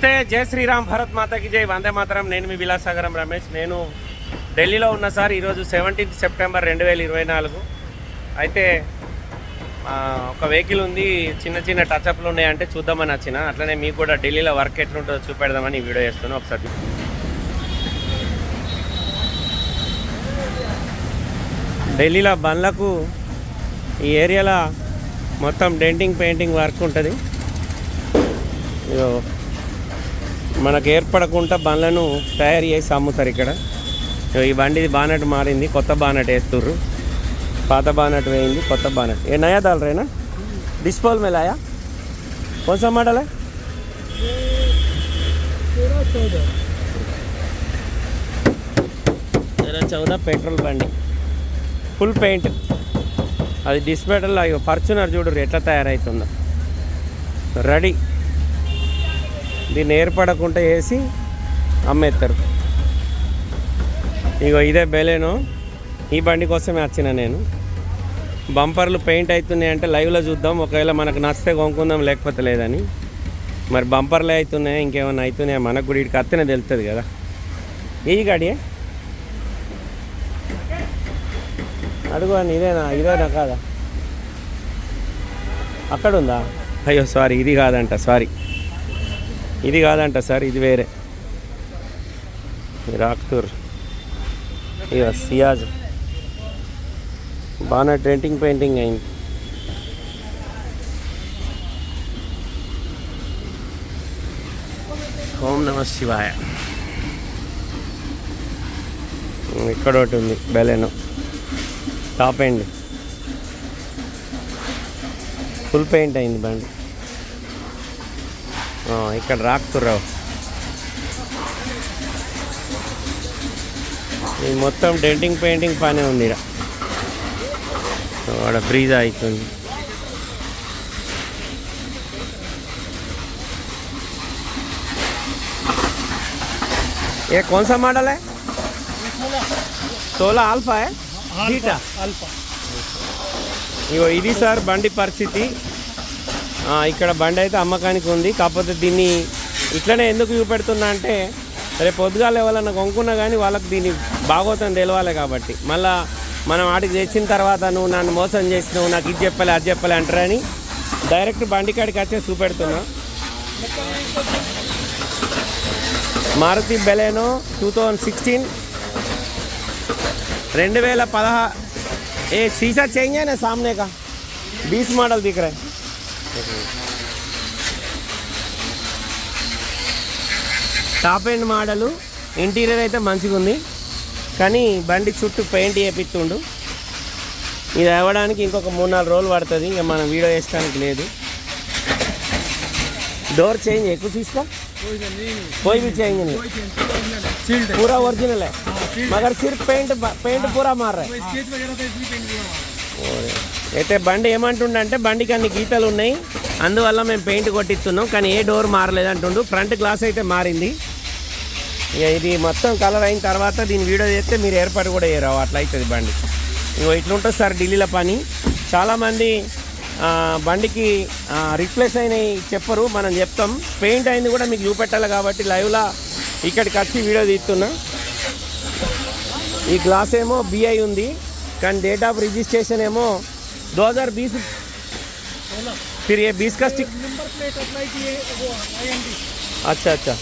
నమస్తే జై శ్రీరామ్ భరత్ మాతకి జై. వందే మాతరం. నేను మీ విలాసాగరం రమేష్. నేను ఢిల్లీలో ఉన్న సార్ ఈరోజు సెవెంటీన్త్ సెప్టెంబర్ రెండు వేల ఇరవై నాలుగు. అయితే ఒక వెహికల్ ఉంది చిన్న చిన్న టచ్అప్లు ఉన్నాయంటే చూద్దామని వచ్చిన. అట్లనే మీకు కూడా ఢిల్లీలో వర్క్ ఎట్లుంటుందో చూపెడదామని ఈ వీడియో చేస్తున్నాను ఒకసారి ఢిల్లీలో బండ్లకు ఈ ఏరియాలో మొత్తం డెంటింగ్ పెయింటింగ్ వర్క్ ఉంటుంది. ఇగో మనకు ఏర్పడకుండా బండ్లను తయారు చేసి అమ్ముతారు ఇక్కడ. ఈ బండిది బానట్ మారింది కొత్త బానట్ వేస్తుర్రు. పాత బానట్ వేయింది కొత్త బానట్. ఏ నయా దాలరేనా డిస్పోల్ మేల్ కొంచెం మాటలే చౌద పెట్రోల్ బండి. Full paint. అది డిస్పెటల్ ఫార్చునర్ చూడరు ఎట్లా తయారవుతుందో రెడీ. దీన్ని ఏర్పడకుండా వేసి అమ్మేస్తారు ఇగో ఇదే బెలేనో. ఈ బండి కోసమే వచ్చిన నేను. బంపర్లు పెయింట్ అవుతున్నాయి అంటే లైవ్లో చూద్దాం. ఒకవేళ మనకు నచ్చితే కొనుక్కుందాం లేకపోతే లేదని. మరి బంపర్లే అవుతున్నాయి ఇంకేమైనా అవుతున్నాయి? మనకు కూడా ఇక్కడికి అత్తనే తెలుస్తుంది కదా. ఈ గాడి అడుగు అని ఇదేనా? ఇదేనా కాదా? అక్కడ ఉందా అయ్యో సారీ ఇది కాదంట సారీ. ఇది కాదంట సార్ ఇది వేరే. రాక్తూర్. ఇక సియాజ్. బాగా డెంటింగ్ పెయింటింగ్ అయింది. ఓం నమ శివాయ. ఇక్కడ ఒకటి ఉంది Baleno. Top end full paint అయింది బండి. ఇక్కడ రాక్తురావు ఇది మొత్తం డెంటింగ్ పెయింటింగ్ పనే ఉంది ఇక్కడ ఆడ బ్రీజ్ అవుతుంది ये कौन सा मॉडल है सोलह अल्फा है जीटा అల్ఫా ఇగో ఇది సార్ బండి పరిస్థితి ఆ, ఇక్కడ బండి అయితే అమ్మకానికి ఉంది. కాకపోతే దీన్ని ఇట్లనే ఎందుకు చూపెడుతున్నా అంటే రేపు పొద్దుగాల ఎవరన్నా కొనుక్కున్నా కానీ వాళ్ళకి దీన్ని బాగోతుంది తెలవాలి కాబట్టి. మళ్ళా మనం ఆడికి తెచ్చిన తర్వాత నువ్వు నన్ను మోసం చేసినావు నాకు ఇది చెప్పలే అది చెప్పలే అంటారని డైరెక్ట్ బండి కాడికి వచ్చే చూపెడుతున్నా. Maruti Baleno two thousand sixteen రెండు వేల పదహా ఏ సీసా చేంజ్ అయినా సామ్నే బీచ్ బీస్ మోడల్ దిగరా. టాప్ ఎండ్ మోడలు ఇంటీరియర్ అయితే మంచిగా ఉంది. కానీ బండి చుట్టూ పెయింట్ చేపిస్తుండు. ఇది అవ్వడానికి ఇంకొక మూడు నాలుగు రోజులు పడుతుంది. ఇక మనం వీడియో వేసడానికి లేదు. డోర్ చేంజ్ ఎక్కువ తీసుకో పోయి చేంజ్ పూరా ఒరిజినలే మగర్ సిర్ఫ్ పెయింట్ పెయింట్ పూరా మారా అయితే బండి ఏమంటుండంటే బండికి అన్ని గీతలు ఉన్నాయి. అందువల్ల మేము పెయింట్ కొట్టిస్తున్నాం కానీ ఏ డోర్ మారలేదు అంటుండు. ఫ్రంట్ గ్లాస్ అయితే మారింది. ఇది మొత్తం కలర్ అయిన తర్వాత దీని వీడియో చేస్తే మీరు ఏర్పాటు కూడా చేయరావు అట్లా అవుతుంది బండి. ఇంకో ఇట్లుంటుంది సార్ ఢిల్లీలో పని. చాలామంది బండికి రిప్లేస్ అయినాయి చెప్పరు. మనం చెప్తాం. పెయింట్ అయింది కూడా మీకు చూపెట్టాలి కాబట్టి లైవ్లో ఇక్కడికి వచ్చి వీడియో తీస్తున్నా. ఈ గ్లాస్ ఏమో బిఐ ఉంది. కానీ డేట్ ఆఫ్ రిజిస్ట్రేషన్ ఏమో दो हजार बीस फिर ये बीस का स्टिक नंबर प्लेट अप्लाई किए वो आई एन डी अच्छा अच्छा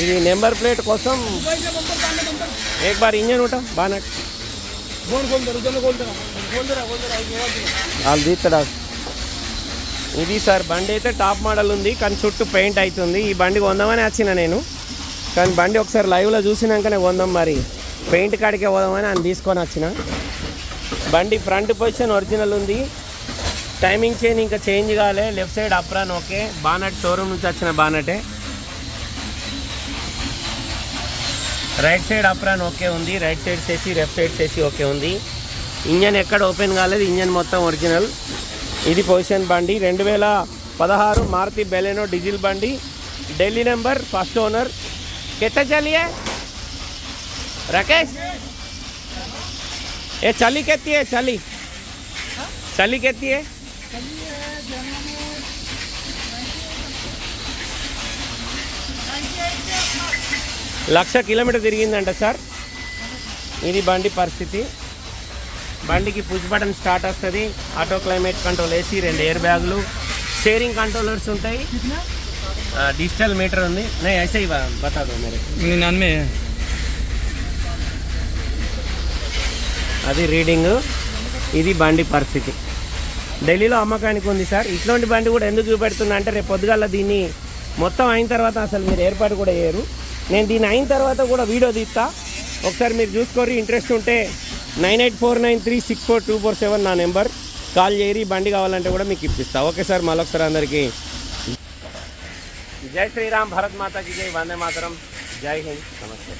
ఇది నెంబర్ ప్లేట్ కోసం भाई का नंबर पाने नंबर एक बार इंजन उठा బానట్ फोन खोल दे उधर खोल दे खोल दे खोल दे मोबाइल दे వాళ్ళు తీస్తాడా ఇది సార్ బండి అయితే టాప్ మోడల్ ఉంది కానీ చుట్టూ పెయింట్ అవుతుంది ఈ బండి కొందామని వచ్చిన నేను కానీ బండి ఒకసారి లైవ్లో చూసినాకనే కొందాం మరి పెయింట్ కాడికే పోదామని ఆయన తీసుకొని వచ్చిన. బండి ఫ్రంట్ పొజిషన్ ఒరిజినల్ ఉంది. టైమింగ్ చైన్ ఇంకా చేంజ్ కాలే. Left side apron okay. Bonnet showroom నుంచి వచ్చిన బానటే. రైట్ సైడ్ అప్రాన్ ఓకే ఉంది. రైట్ సైడ్ చేసి లెఫ్ట్ సైడ్ చేసి ఓకే ఉంది. ఇంజన్ ఎక్కడ ఓపెన్ కాలేదు. ఇంజన్ మొత్తం ఒరిజినల్. ఇది పొజిషన్ బండి. రెండు వేల పదహారు మారుతి బెలెనో డీజిల్ బండి. Delhi number first owner. కెత్త చలియే Rakesh ఏ చలి కెత్తి है చలి చలి కెత్తి है లక్ష కిలోమీటర్ తిరిగిందంట సార్ ఇది బండి పరిస్థితి బండికి పుష్ బటన్ స్టార్ట్ వస్తుంది ఆటో క్లైమేట్ కంట్రోల్ ఏసీ రెండు ఎయిర్ బ్యాగులు స్టీరింగ్ కంట్రోలర్స్ ఉంటాయి డిజిటల్ మీటర్ ఉంది నేను ऐसे ही बा- बता అది రీడింగ్. ఇది బండి పరిస్థితి. ఢిల్లీలో అమ్మకానికి ఉంది సార్. ఇట్లాంటి బండి కూడా ఎందుకు చూపెడుతున్నా అంటే రేపు పొద్దుగాల దీన్ని మొత్తం అయిన తర్వాత అసలు మీరు ఏర్పాటు కూడా చేయరు. నేను దీన్ని అయిన తర్వాత కూడా వీడియో తీస్తా. ఒకసారి మీరు చూసుకోరి ఇంట్రెస్ట్ ఉంటే nine eight four nine three six four two four seven నా నెంబర్. కాల్ చేయరి బండి కావాలంటే కూడా మీకు ఇప్పిస్తా ఓకే సార్ మళ్ళొకసారి అందరికీ. జై శ్రీరామ్ భరత్ మాతాకి జై వందే మాతరం. జై హింద్. నమస్తే.